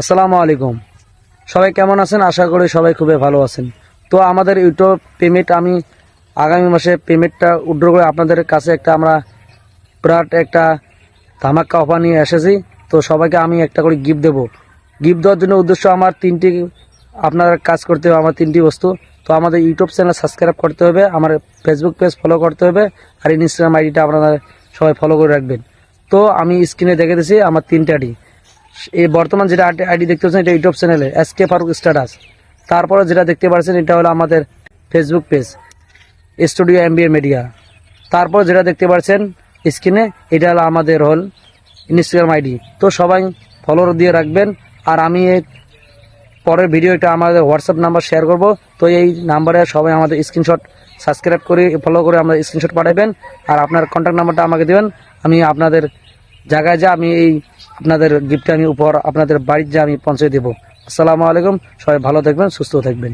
আসসালামু আলাইকুম। সবাই কেমন আছেন? আশা করি সবাই খুবই ভালো আছেন। তো আমাদের ইউটিউব পেমেন্ট, আমি আগামী মাসে পেমেন্টটা উড্র করে আপনাদের কাছে একটা আমরা বিরাট একটা ধামাক্কা অফার নিয়ে এসেছি। তো সবাইকে আমি একটা করে গিফট দেবো। গিফট দেওয়ার জন্য উদ্দেশ্য আমার তিনটি, আপনার কাজ করতে হবে আমার তিনটি বস্তু। তো আমাদের ইউটিউব চ্যানেল সাবস্ক্রাইব করতে হবে, আমার ফেসবুক পেজ ফলো করতে হবে, আর ইনস্টাগ্রাম আইডিটা আপনারা সবাই ফলো করে রাখবেন। তো আমি স্ক্রিনে দেখে দিয়েছি, আমার তিনটে আইডি এই বর্তমান যেটা আইডি দেখতে পাচ্ছেন, এটা ইউটিউব চ্যানেলে, এস কে ফারুক স্ট্যাটাস তারপরে যেটা দেখতে পাচ্ছেন, এটা হলো আমাদের Facebook page studio M media তারপর যেটা দেখতে পাচ্ছেন স্ক্রিনে এটা হলো আমাদের হল ইনস্টাগ্রাম আইডি তো সবাই ফলো দিয়ে রাখবেন, আর আমি পরের ভিডিওটা আমাদের হোয়াটসঅ্যাপ নাম্বার শেয়ার করব। তো এই নাম্বারে সবাই আমাদের স্ক্রিনশট সাবস্ক্রাইব করে ফলো করে আমাদের স্ক্রিনশট পাঠাবেন, আর আপনার কন্ট্যাক্ট নাম্বারটা আমাকে দেবেন। আমি আপনাদের জায়গায় যা আমি এই আপনাদের গিফটটা আমি উপহার, আপনাদের বাড়ির যা আমি পৌঁছে দেবো। আসসালামু আলাইকুম, সবাই ভালো থাকবেন, সুস্থ থাকবেন।